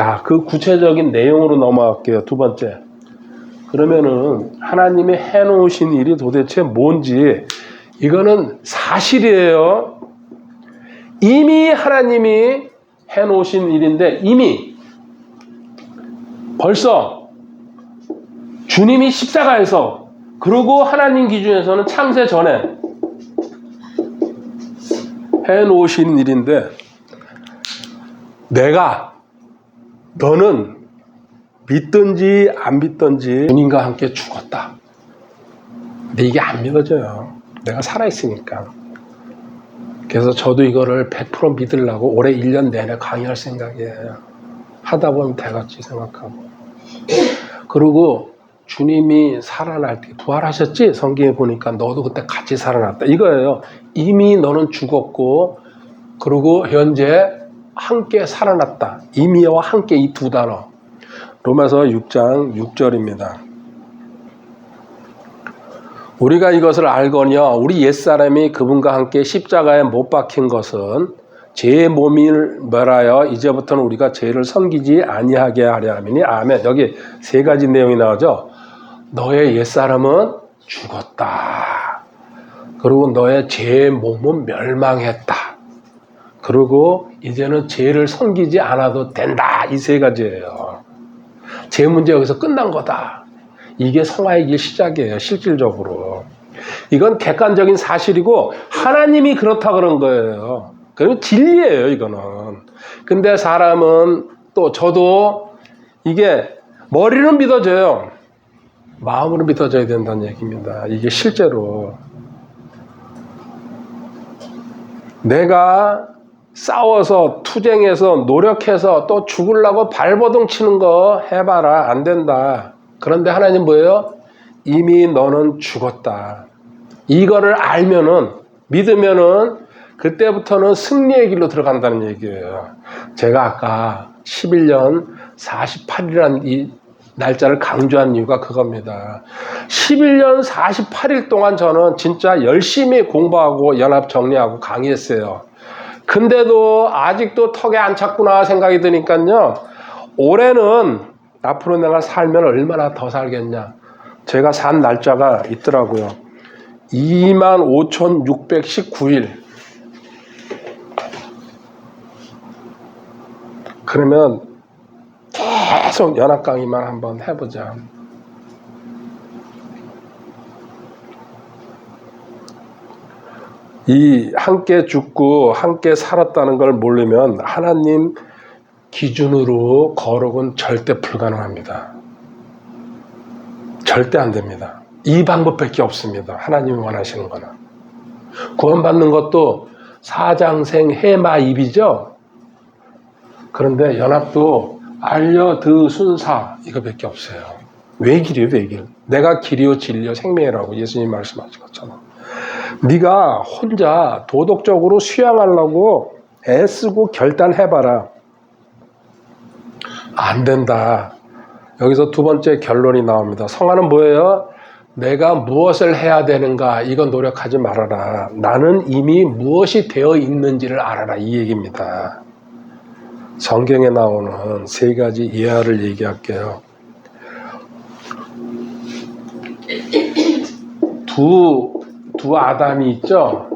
자, 그 구체적인 내용으로 넘어갈게요. 두 번째. 그러면은 하나님이 해놓으신 일이 도대체 뭔지 이거는 사실이에요. 이미 하나님이 해 놓으신 일인데 이미 벌써 주님이 십자가에서 그리고 하나님 기준에서는 창세 전에 해 놓으신 일인데 내가 너는 믿든지 안 믿든지 주님과 함께 죽었다. 근데 이게 안 믿어져요. 내가 살아있으니까. 그래서 저도 이거를 100% 믿으려고 올해 1년 내내 강의할 생각이에요. 하다 보면 되겠지 생각하고. 그리고 주님이 살아날 때 부활하셨지? 성경에 보니까 너도 그때 같이 살아났다. 이거예요. 이미 너는 죽었고, 그리고 현재 함께 살아났다. 이미와 함께 이 두 단어. 로마서 6장 6절입니다. 우리가 이것을 알거니와 우리 옛사람이 그분과 함께 십자가에 못 박힌 것은 제 몸을 멸하여 이제부터는 우리가 죄를 섬기지 아니하게 하려 함이니 아멘. 여기 세 가지 내용이 나오죠. 너의 옛사람은 죽었다. 그리고 너의 제 몸은 멸망했다. 그리고 이제는 죄를 섬기지 않아도 된다. 이 세 가지예요. 제 문제 여기서 끝난 거다. 이게 성화의 길 시작이에요. 실질적으로. 이건 객관적인 사실이고 하나님이 그렇다 그런 거예요. 그러면 진리예요, 이거는. 근데 사람은 또 저도 이게 머리는 믿어져요. 마음으로 믿어져야 된다는 얘기입니다. 이게 실제로 내가 싸워서 투쟁해서 노력해서 또 죽으려고 발버둥 치는 거 해봐라 안 된다. 그런데 하나님 뭐예요? 이미 너는 죽었다. 이거를 알면은 믿으면은 그때부터는 승리의 길로 들어간다는 얘기예요. 제가 아까 11년 48일이라는 이 날짜를 강조한 이유가 그겁니다. 11년 48일 동안 저는 진짜 열심히 공부하고 연합 정리하고 강의했어요. 근데도 아직도 턱에 안 찼구나 생각이 드니까요. 올해는 앞으로 내가 살면 얼마나 더 살겠냐. 제가 산 날짜가 있더라고요. 25,619일. 그러면 계속 연합 강의만 한번 해보자. 이 함께 죽고 함께 살았다는 걸 모르면 하나님 기준으로 거룩은 절대 불가능합니다. 절대 안 됩니다. 이 방법밖에 없습니다. 하나님이 원하시는 거는. 구원받는 것도 사장생 해마입이죠. 그런데 연합도 알려드 순사 이거밖에 없어요. 왜 길이요? 왜 길? 내가 길이요 진리요 생명이라고 예수님 말씀하신 것처럼. 네가 혼자 도덕적으로 수양하려고 애쓰고 결단해봐라. 안 된다. 여기서 두 번째 결론이 나옵니다. 성화는 뭐예요? 내가 무엇을 해야 되는가? 이건 노력하지 말아라. 나는 이미 무엇이 되어 있는지를 알아라. 이 얘기입니다. 성경에 나오는 세 가지 예화를 얘기할게요. 두, 두 아담이 있죠?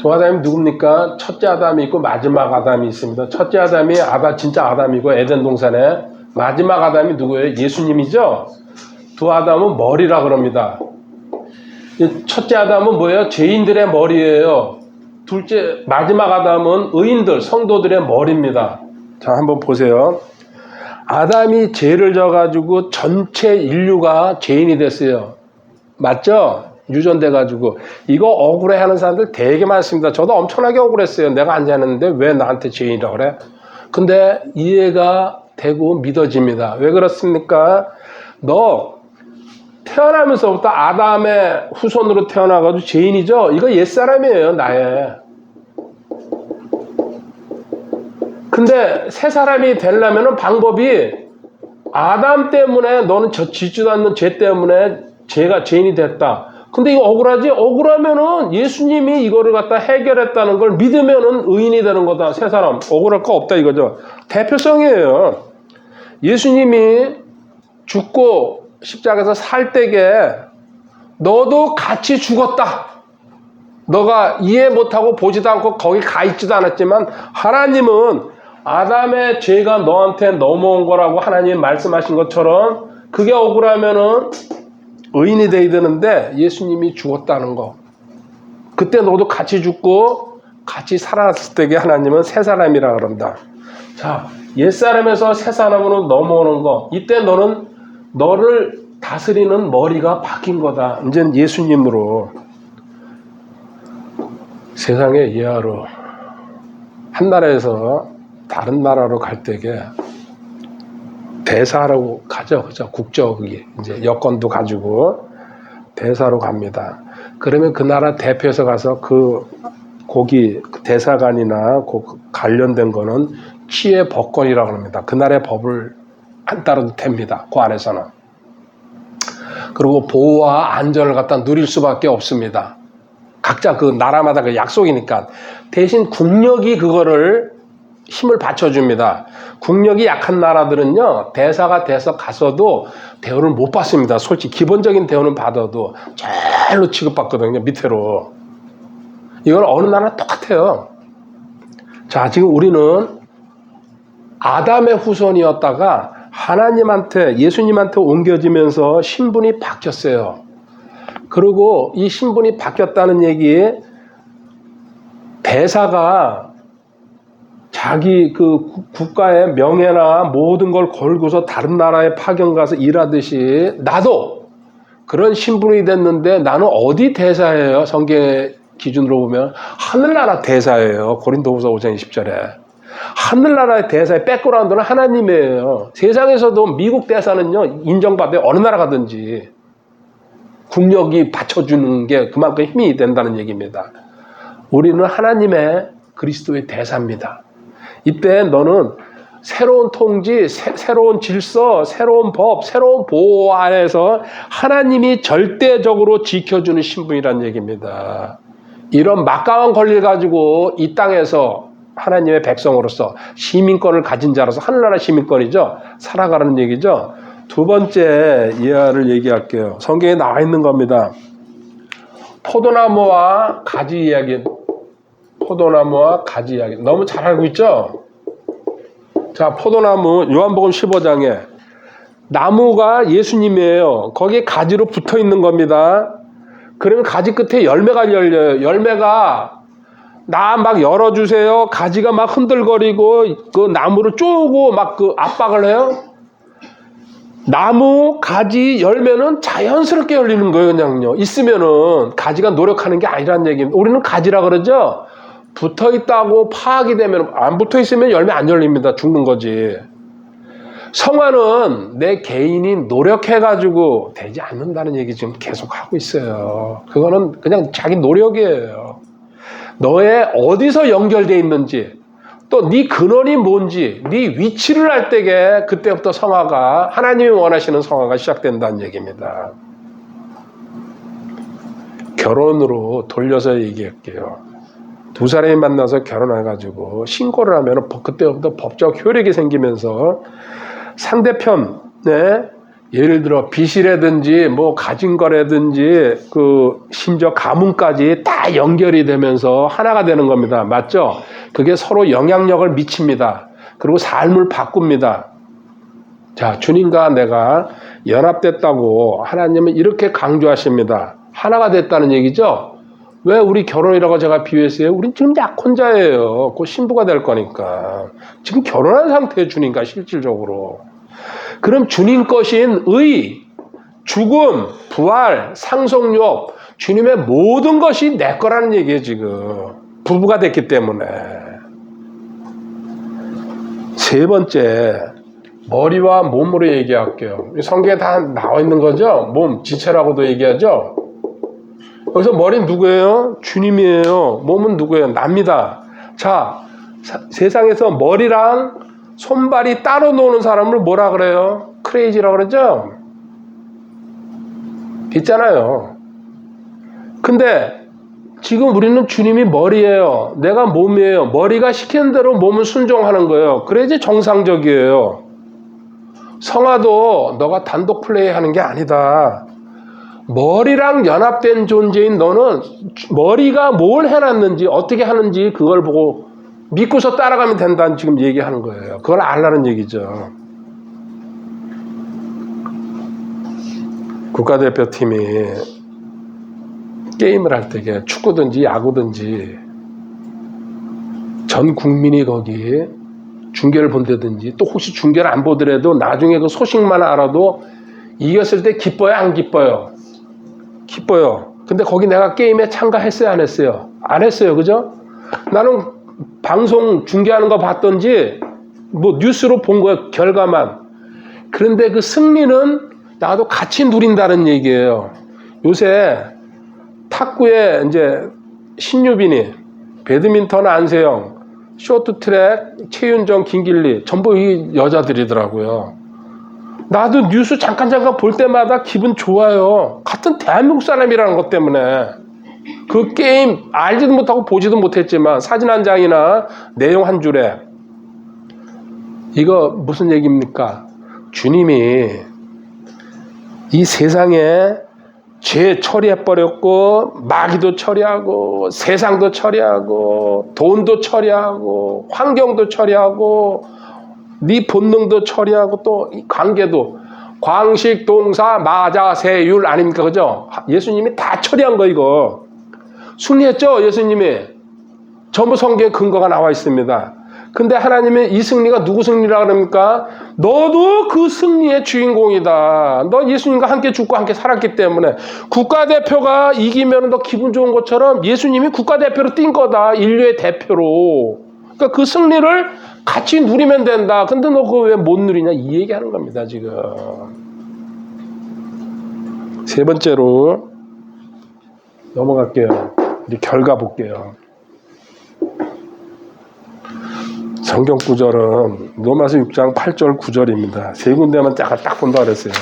두 아담이 누굽니까? 첫째 아담이 있고 마지막 아담이 있습니다. 첫째 아담이 아다 진짜 아담이고 에덴 동산에 마지막 아담이 누구예요? 예수님이죠. 두 아담은 머리라 그럽니다. 이 첫째 아담은 뭐예요? 죄인들의 머리예요. 둘째 마지막 아담은 의인들 성도들의 머리입니다. 자 한번 보세요. 아담이 죄를 져가지고 전체 인류가 죄인이 됐어요. 맞죠? 유전돼 가지고 이거 억울해하는 사람들 되게 많습니다. 저도 엄청나게 억울했어요. 내가 안 자는데 왜 나한테 죄인이라 그래? 근데 이해가 되고 믿어집니다. 왜 그렇습니까? 너 태어나면서부터 아담의 후손으로 태어나가지고 죄인이죠. 이거 옛 사람이에요. 나의. 근데 새 사람이 되려면 방법이 아담 때문에 너는 저 짓지도 않는 죄 때문에 죄가 죄인이 됐다. 근데 이거 억울하지? 억울하면은 예수님이 이거를 갖다 해결했다는 걸 믿으면은 의인이 되는 거다. 세 사람. 억울할 거 없다 이거죠. 대표성이에요. 예수님이 죽고 십자가에서 살 때게 너도 같이 죽었다. 너가 이해 못하고 보지도 않고 거기 가 있지도 않았지만 하나님은 아담의 죄가 너한테 넘어온 거라고 하나님 말씀하신 것처럼 그게 억울하면은 의인이 돼야 되는데 예수님이 죽었다는 거. 그때 너도 같이 죽고 같이 살았을 때게 하나님은 새 사람이라 그런다. 자, 옛 사람에서 새 사람으로 넘어오는 거. 이때 너는 너를 다스리는 머리가 바뀐 거다. 이제 예수님으로 세상의 예하로 한 나라에서 다른 나라로 갈 때게 대사로 가죠. 그죠? 국적이 이제 여권도 가지고 대사로 갑니다. 그러면 그 나라 대표에서 가서 그 거기 그 대사관이나 그 관련된 거는 취해 법권이라고 합니다. 그 나라의 법을 안 따라도 됩니다. 그 안에서는. 그리고 보호와 안전을 갖다 누릴 수밖에 없습니다. 각자 그 나라마다 그 약속이니까 대신 국력이 그거를 힘을 받쳐줍니다. 국력이 약한 나라들은요 대사가 돼서 갔어도 대우를 못 받습니다. 솔직히 기본적인 대우는 받아도 절로 취급받거든요 밑으로. 이건 어느 나라 똑같아요. 자 지금 우리는 아담의 후손이었다가 하나님한테 예수님한테 옮겨지면서 신분이 바뀌었어요. 그리고 이 신분이 바뀌었다는 얘기 대사가 자기 그 국가의 명예나 모든 걸 걸고서 다른 나라에 파견 가서 일하듯이 나도 그런 신분이 됐는데 나는 어디 대사예요? 성경의 기준으로 보면 하늘나라 대사예요. 고린도후서 5장 20절에. 하늘나라의 대사의 백그라운드는 하나님이에요. 세상에서도 미국 대사는요, 인정받아요. 어느 나라 가든지. 국력이 받쳐주는 게 그만큼 힘이 된다는 얘기입니다. 우리는 하나님의 그리스도의 대사입니다. 이때 너는 새로운 통지, 새, 로운 질서, 새로운 법, 새로운 보호 안에서 하나님이 절대적으로 지켜주는 신분이란 얘기입니다. 이런 막강한 권리를 가지고 이 땅에서 하나님의 백성으로서 시민권을 가진 자로서 하늘나라 시민권이죠. 살아가는 얘기죠. 두 번째 이하를 얘기할게요. 성경에 나와 있는 겁니다. 포도나무와 가지 이야기. 포도나무와 가지 이야기. 너무 잘 알고 있죠? 자, 포도나무 요한복음 15장에 나무가 예수님이에요. 거기에 가지로 붙어 있는 겁니다. 그러면 가지 끝에 열매가 열려요. 열매가 나 막 열어주세요. 가지가 막 흔들거리고 그 나무를 쪼고 막 그 압박을 해요. 나무 가지 열매는 자연스럽게 열리는 거예요, 그냥요. 있으면은 가지가 노력하는 게 아니란 얘기입니다. 우리는 가지라 그러죠. 붙어 있다고 파악이 되면 안 붙어 있으면 열매 안 열립니다. 죽는 거지. 성화는 내 개인이 노력해가지고 되지 않는다는 얘기 지금 계속 하고 있어요. 그거는 그냥 자기 노력이에요. 너의 어디서 연결돼 있는지, 또 네 근원이 뭔지, 네 위치를 알 때게 그때부터 성화가 하나님이 원하시는 성화가 시작된다는 얘기입니다. 결혼으로 돌려서 얘기할게요. 두 사람이 만나서 결혼해가지고 신고를 하면 그때부터 법적 효력이 생기면서 상대편에 예를 들어 빚이라든지 뭐 가진 거라든지 그 심지어 가문까지 다 연결이 되면서 하나가 되는 겁니다. 맞죠? 그게 서로 영향력을 미칩니다. 그리고 삶을 바꿉니다. 자, 주님과 내가 연합됐다고 하나님은 이렇게 강조하십니다. 하나가 됐다는 얘기죠? 왜 우리 결혼이라고 제가 비유했어요? 우린 지금 약혼자예요. 곧 신부가 될 거니까. 지금 결혼한 상태에 주님과 실질적으로. 그럼 주님 것인 의, 죽음, 부활, 상속력, 주님의 모든 것이 내 거라는 얘기예요, 지금. 부부가 됐기 때문에. 세 번째, 머리와 몸으로 얘기할게요. 성경에 다 나와 있는 거죠? 몸, 지체라고도 얘기하죠? 여기서 머리는 누구예요? 주님이에요. 몸은 누구예요? 납니다. 자, 사, 세상에서 머리랑 손발이 따로 노는 사람을 뭐라 그래요? 크레이지라고 그러죠? 있잖아요. 근데 지금 우리는 주님이 머리예요. 내가 몸이에요. 머리가 시키는 대로 몸을 순종하는 거예요. 그래야지 정상적이에요. 성화도 너가 단독 플레이 하는 게 아니다. 머리랑 연합된 존재인 너는 머리가 뭘 해놨는지 어떻게 하는지 그걸 보고 믿고서 따라가면 된다는 지금 얘기하는 거예요. 그걸 알라는 얘기죠. 국가대표팀이 게임을 할 때게 축구든지 야구든지 전 국민이 거기 중계를 본다든지 또 혹시 중계를 안 보더라도 나중에 그 소식만 알아도 이겼을 때 기뻐요 안 기뻐요? 기뻐요. 근데 거기 내가 게임에 참가했어요 안 했어요? 안 했어요 그죠? 나는 방송 중계하는 거 봤던지 뭐 뉴스로 본 거야 결과만. 그런데 그 승리는 나도 같이 누린다는 얘기예요. 요새 탁구에 이제 신유빈이, 배드민턴 안세영, 쇼트트랙 최윤정, 김길리 전부 이 여자들이더라고요. 나도 뉴스 잠깐 잠깐 볼 때마다 기분 좋아요. 같은 대한민국 사람이라는 것 때문에 그 게임 알지도 못하고 보지도 못했지만 사진 한 장이나 내용 한 줄에 이거 무슨 얘기입니까? 주님이 이 세상에 죄 처리해버렸고 마귀도 처리하고 세상도 처리하고 돈도 처리하고 환경도 처리하고 네 본능도 처리하고 또이 관계도 광식 동사 마자 세율 아닙니까 그죠? 예수님이 다 처리한 거 이거 승리했죠 예수님이 전부 성경에 근거가 나와 있습니다. 근데 하나님의 이 승리가 누구 승리라 그럽니까? 너도 그 승리의 주인공이다. 너 예수님과 함께 죽고 함께 살았기 때문에 국가대표가 이기면 너 기분 좋은 것처럼 예수님이 국가대표로 뛴 거다. 인류의 대표로. 그러니까 그 승리를 같이 누리면 된다. 근데 너 그거 왜 못 누리냐? 이 얘기 하는 겁니다, 지금. 세 번째로 넘어갈게요. 이제 결과 볼게요. 성경 구절은 로마서 6장 8절 9절입니다. 세 군데만 딱, 딱 본다 그랬어요.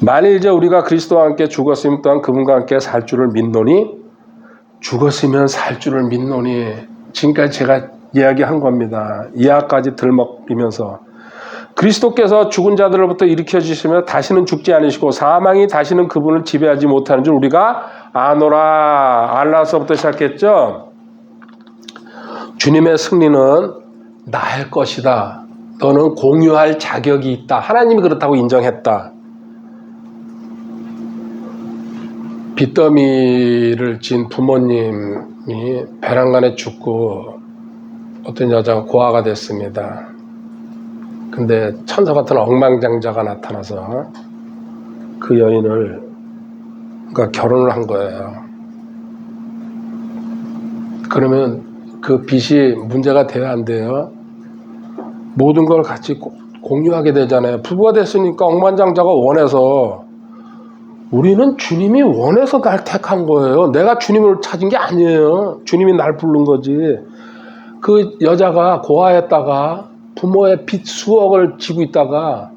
만일 이제 우리가 그리스도와 함께 죽었으면 또한 그분과 함께 살 줄을 믿노니 죽었으면 살 줄을 믿노니 지금까지 제가 이야기한 겁니다. 이하까지 들먹이면서 그리스도께서 죽은 자들로부터 일으켜 주시며 다시는 죽지 않으시고 사망이 다시는 그분을 지배하지 못하는 줄 우리가 아노라 알라서부터 시작했죠. 주님의 승리는 나의 것이다. 너는 공유할 자격이 있다. 하나님이 그렇다고 인정했다. 빚더미를 진 부모님 이 배란간에 죽고 어떤 여자가 고아가 됐습니다. 근데 천사 같은 엉망장자가 나타나서 그 여인을 그러니까 결혼을 한 거예요. 그러면 그 빚이 문제가 돼야 안 돼요. 모든 걸 같이 고- 공유하게 되잖아요. 부부가 됐으니까 억만장자가 원해서 우리는 주님이 원해서 날 택한 거예요. 내가 주님을 찾은 게 아니에요. 주님이 날 부른 거지. 그 여자가 고아였다가 부모의 빚 수억을 지고 있다가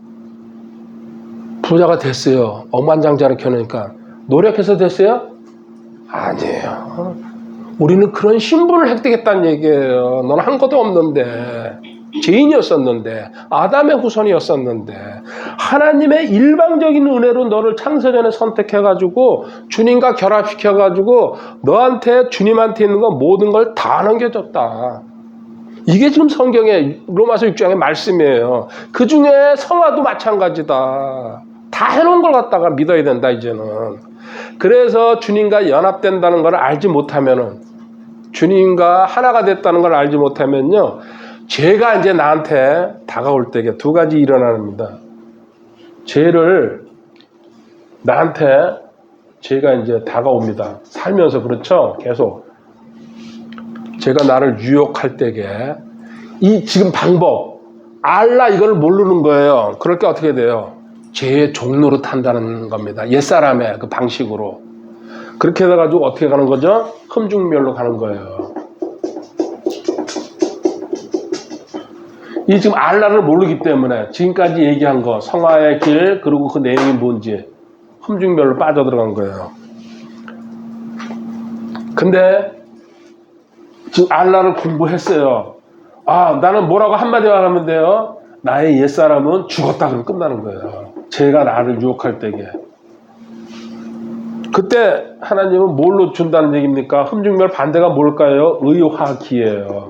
부자가 됐어요. 억만장자를 켜놓으니까 노력해서 됐어요? 아니에요. 우리는 그런 신분을 획득했다는 얘기예요. 너는 한 것도 없는데 죄인이었었는데 아담의 후손이었었는데 하나님의 일방적인 은혜로 너를 창세전에 선택해가지고 주님과 결합시켜가지고 너한테 주님한테 있는 거 모든 걸 다 넘겨줬다. 이게 지금 성경의 로마서 6장의 말씀이에요. 그 중에 성화도 마찬가지다. 다 해놓은 걸 갖다가 믿어야 된다 이제는. 그래서 주님과 연합된다는 걸 알지 못하면은 주님과 하나가 됐다는 걸 알지 못하면요. 죄가 이제 나한테 다가올 때에 두 가지 일어납니다. 죄를 나한테 죄가 이제 다가옵니다. 살면서 그렇죠? 계속. 제가 나를 유혹할 때에 이 지금 방법 알라 이걸 모르는 거예요. 그럴 때 어떻게 돼요? 죄의 종로로 탄다는 겁니다. 옛사람의 그 방식으로. 그렇게 해가지고 어떻게 가는 거죠? 흠중멸로 가는 거예요. 이 지금 알라를 모르기 때문에 지금까지 얘기한 거 성화의 길 그리고 그 내용이 뭔지 흠중별로 빠져들어간 거예요. 근데 지금 알라를 공부했어요. 아, 나는 뭐라고 한마디만 하면 돼요. 나의 옛사람은 죽었다 그러면 끝나는 거예요. 제가 나를 유혹할 때게. 그때 하나님은 뭘로 준다는 얘기입니까? 흠중별 반대가 뭘까요? 의화기예요.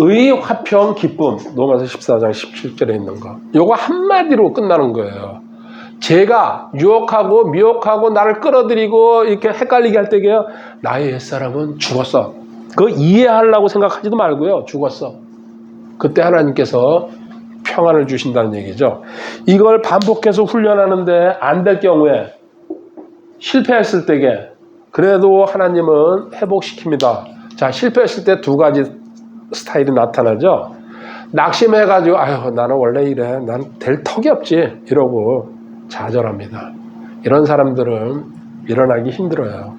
의 화평 기쁨. 로마서 14장 17절에 있는 거. 요거 한마디로 끝나는 거예요. 제가 유혹하고 미혹하고 나를 끌어들이고 이렇게 헷갈리게 할 때게요. 나의 옛사람은 죽었어. 그거 이해하려고 생각하지도 말고요. 죽었어. 그때 하나님께서 평안을 주신다는 얘기죠. 이걸 반복해서 훈련하는데 안 될 경우에 실패했을 때게 그래도 하나님은 회복시킵니다. 자, 실패했을 때 두 가지 스타일이 나타나죠. 낙심해가지고 아유 나는 원래 이래 난 될 턱이 없지 이러고 좌절합니다. 이런 사람들은 일어나기 힘들어요.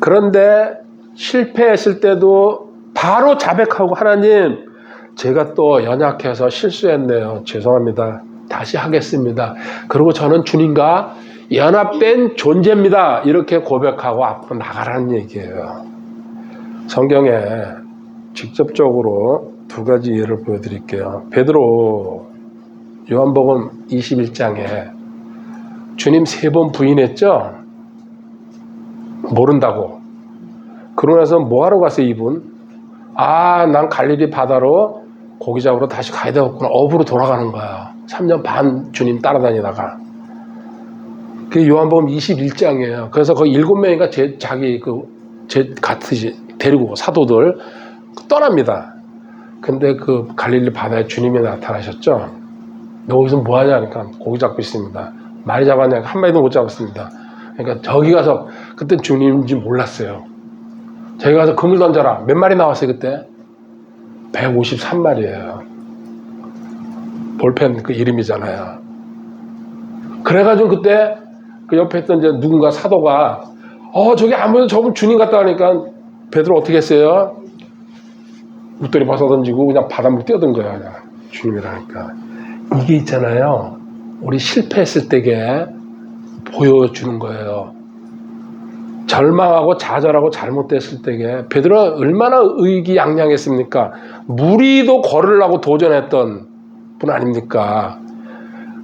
그런데 실패했을 때도 바로 자백하고 하나님 제가 또 연약해서 실수했네요. 죄송합니다. 다시 하겠습니다. 그리고 저는 주님과 연합된 존재입니다. 이렇게 고백하고 앞으로 나가라는 얘기예요. 성경에 직접적으로 두 가지 예를 보여드릴게요. 베드로 요한복음 21장에 주님 세 번 부인했죠? 모른다고. 그러고 나서 뭐하러 갔어요, 이분? 아, 난 갈릴리 바다로 고기 잡으러 다시 가야 되겠구나. 업으로 돌아가는 거야. 3년 반 주님 따라다니다가. 그게 요한복음 21장이에요. 그래서 거기 일곱 명인가 제, 자기 그, 제 같이 데리고 사도들 떠납니다. 근데 그 갈릴리 바다에 주님이 나타나셨죠? 여기서 뭐 하냐 하니까 고기 잡고 있습니다. 많이 잡았냐? 한 마리도 못 잡았습니다. 그러니까 저기 가서 그때 주님인지 몰랐어요. 저기 가서 그물 던져라. 몇 마리 나왔어요 그때? 153마리예요. 볼펜 그 이름이잖아요. 그래가지고 그때 그 옆에 있던 이제 누군가 사도가 어 저기 아무래도 저분 주님 같다 하니까 베드로 어떻게 했어요? 웃돌이 벗어 던지고 그냥 바닷물 뛰어든 거야 그냥. 주님이라니까. 이게 있잖아요. 우리 실패했을 때게 보여주는 거예요. 절망하고 좌절하고 잘못됐을 때게. 베드로 얼마나 의기양양했습니까? 무리도 걸으려고 도전했던 분 아닙니까?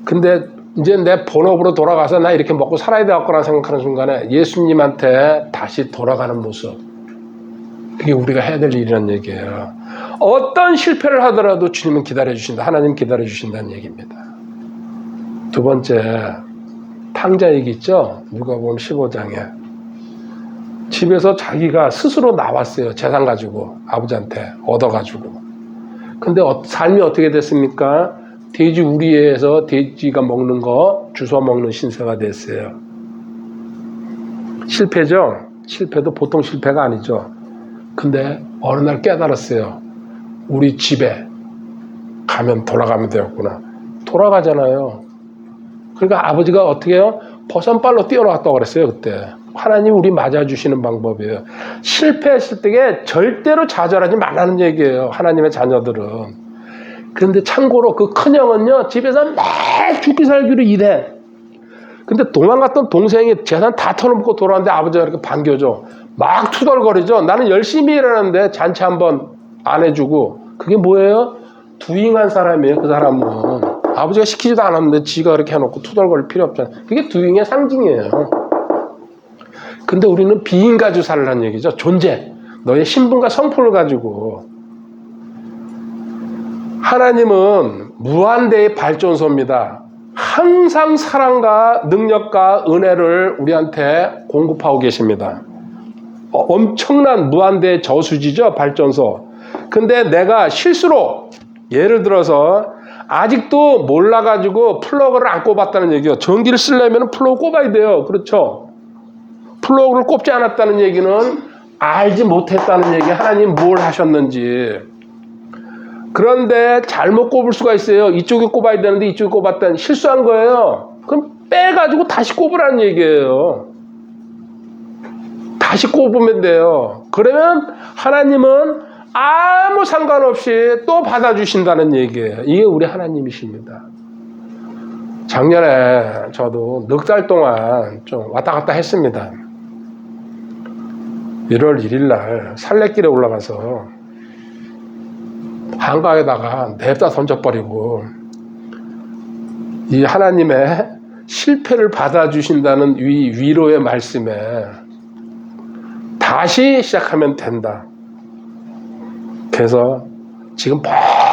근데 이제 내 본업으로 돌아가서 나 이렇게 먹고 살아야 되겠구나 생각하는 순간에 예수님한테 다시 돌아가는 모습 그게 우리가 해야 될 일이란 얘기예요. 어떤 실패를 하더라도 주님은 기다려 주신다. 하나님 기다려 주신다는 얘기입니다. 두 번째 탕자 얘기 있죠? 누가복음 15장에 집에서 자기가 스스로 나왔어요. 재산 가지고 아버지한테 얻어 가지고. 근데 어- 삶이 어떻게 됐습니까? 돼지 우리에서 돼지가 먹는 거 주워 먹는 신세가 됐어요. 실패죠? 실패도 보통 실패가 아니죠. 근데 어느 날 깨달았어요. 우리 집에 가면 돌아가면 되었구나. 돌아가잖아요. 그러니까 아버지가 어떻게 해요? 버선발로 뛰어나왔다고 그랬어요, 그때. 하나님 우리 맞아주시는 방법이에요. 실패했을 때에 절대로 좌절하지 말라는 얘기예요. 하나님의 자녀들은. 그런데 참고로 그 큰형은요, 집에서 매일 죽기 살기로 일해. 근데 도망갔던 동생이 재산 다 털어먹고 돌아왔는데 아버지가 이렇게 반겨줘. 막 투덜거리죠. 나는 열심히 일하는데 잔치 한번 안 해주고. 그게 뭐예요? 두잉한 사람이에요, 그 사람은. 아버지가 시키지도 않았는데 지가 그렇게 해놓고 투덜거릴 필요 없잖아요. 그게 두잉의 상징이에요. 근데 우리는 비인 가지고 살라는 얘기죠. 존재. 너의 신분과 성품을 가지고. 하나님은 무한대의 발전소입니다. 항상 사랑과 능력과 은혜를 우리한테 공급하고 계십니다. 어, 엄청난 무한대의 저수지죠, 발전소. 근데 내가 실수로, 예를 들어서, 아직도 몰라가지고 플러그를 안 꼽았다는 얘기요. 전기를 쓰려면 플러그 꼽아야 돼요. 그렇죠? 플러그를 꼽지 않았다는 얘기는 알지 못했다는 얘기, 하나님 뭘 하셨는지. 그런데 잘못 꼽을 수가 있어요. 이쪽에 꼽아야 되는데 이쪽에 꼽았다는 실수한 거예요. 그럼 빼가지고 다시 꼽으라는 얘기예요. 다시 꼽으면 돼요. 그러면 하나님은 아무 상관없이 또 받아주신다는 얘기예요. 이게 우리 하나님이십니다. 작년에 저도 넉 달 동안 좀 왔다 갔다 했습니다. 1월 1일 날 산레길에 올라가서 한강에다가 냅다 던져버리고 이 하나님의 실패를 받아주신다는 위, 위로의 말씀에 다시 시작하면 된다. 그래서 지금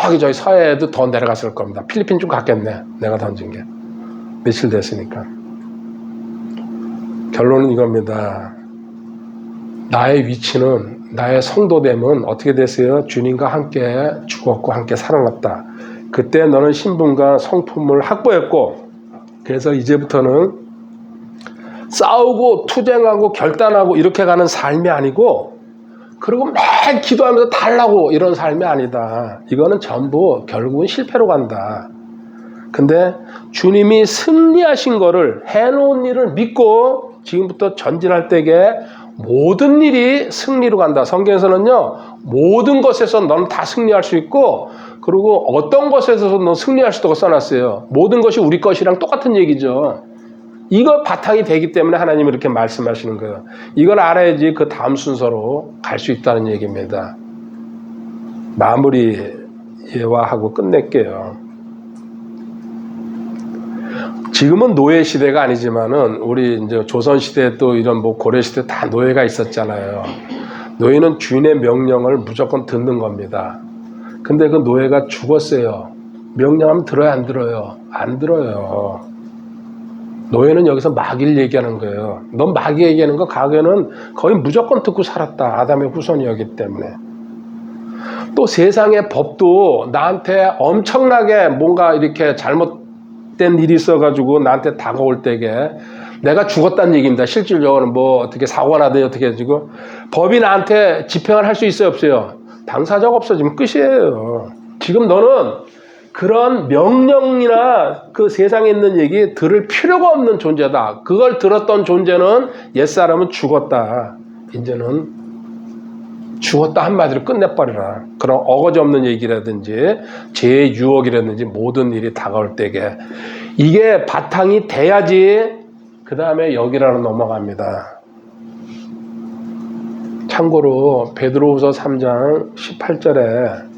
저기 저희 서해에도 더 내려갔을 겁니다. 필리핀 좀 갔겠네. 내가 던진 게. 며칠 됐으니까. 결론은 이겁니다. 나의 위치는, 나의 성도됨은 어떻게 됐어요? 주님과 함께 죽었고 함께 살아났다. 그때 너는 신분과 성품을 확보했고, 그래서 이제부터는 싸우고 투쟁하고 결단하고 이렇게 가는 삶이 아니고, 그리고 매일 기도하면서 달라고 이런 삶이 아니다. 이거는 전부 결국은 실패로 간다. 근데 주님이 승리하신 거를 해놓은 일을 믿고 지금부터 전진할 때에 모든 일이 승리로 간다. 성경에서는요, 모든 것에서 너는 다 승리할 수 있고, 그리고 어떤 것에서도 너 승리할 수 있다고 써놨어요. 모든 것이 우리 것이랑 똑같은 얘기죠. 이거 바탕이 되기 때문에 하나님이 이렇게 말씀하시는 거예요. 이걸 알아야지 그 다음 순서로 갈 수 있다는 얘기입니다. 마무리 예화하고 끝낼게요. 지금은 노예 시대가 아니지만은 우리 이제 조선 시대 또 이런 뭐 고려 시대 다 노예가 있었잖아요. 노예는 주인의 명령을 무조건 듣는 겁니다. 근데 그 노예가 죽었어요. 명령하면 들어요, 안 들어요? 안 들어요. 노예는 여기서 마귀를 얘기하는 거예요. 넌 마귀 얘기하는 거 가게는 거의 무조건 듣고 살았다. 아담의 후손이었기 때문에. 또 세상의 법도 나한테 엄청나게 뭔가 이렇게 잘못된 일이 있어가지고 나한테 다가올 때게 내가 죽었다는 얘기입니다. 실질적으로는 뭐 어떻게 사고가 나든지 어떻게 해가지고 법이 나한테 집행을 할 수 있어요, 없어요? 당사자가 없어지면 끝이에요. 지금 너는 그런 명령이나 그 세상에 있는 얘기 들을 필요가 없는 존재다. 그걸 들었던 존재는 옛사람은 죽었다. 이제는 죽었다 한마디로 끝내버리라. 그런 어거지 없는 얘기라든지 제 유혹이라든지 모든 일이 다가올 때게 이게 바탕이 돼야지 그 다음에 여기라로 넘어갑니다. 참고로 베드로후서 3장 18절에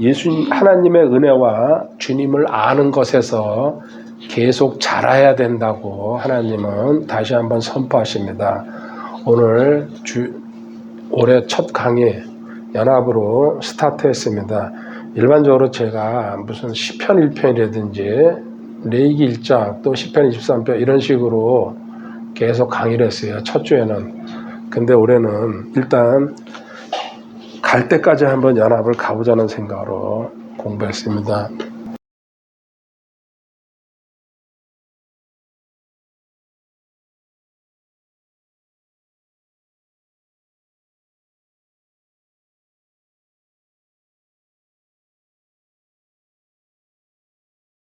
예수 하나님의 은혜와 주님을 아는 것에서 계속 자라야 된다고 하나님은 다시 한번 선포하십니다. 오늘 주, 올해 첫 강의 연합으로 스타트했습니다. 일반적으로 제가 무슨 시편 1편이라든지 레이기 1장 또 시편 23편 이런 식으로 계속 강의를 했어요. 첫 주에는. 근데 올해는 일단 갈 때까지 한번 연합을 가보자는 생각으로 공부했습니다.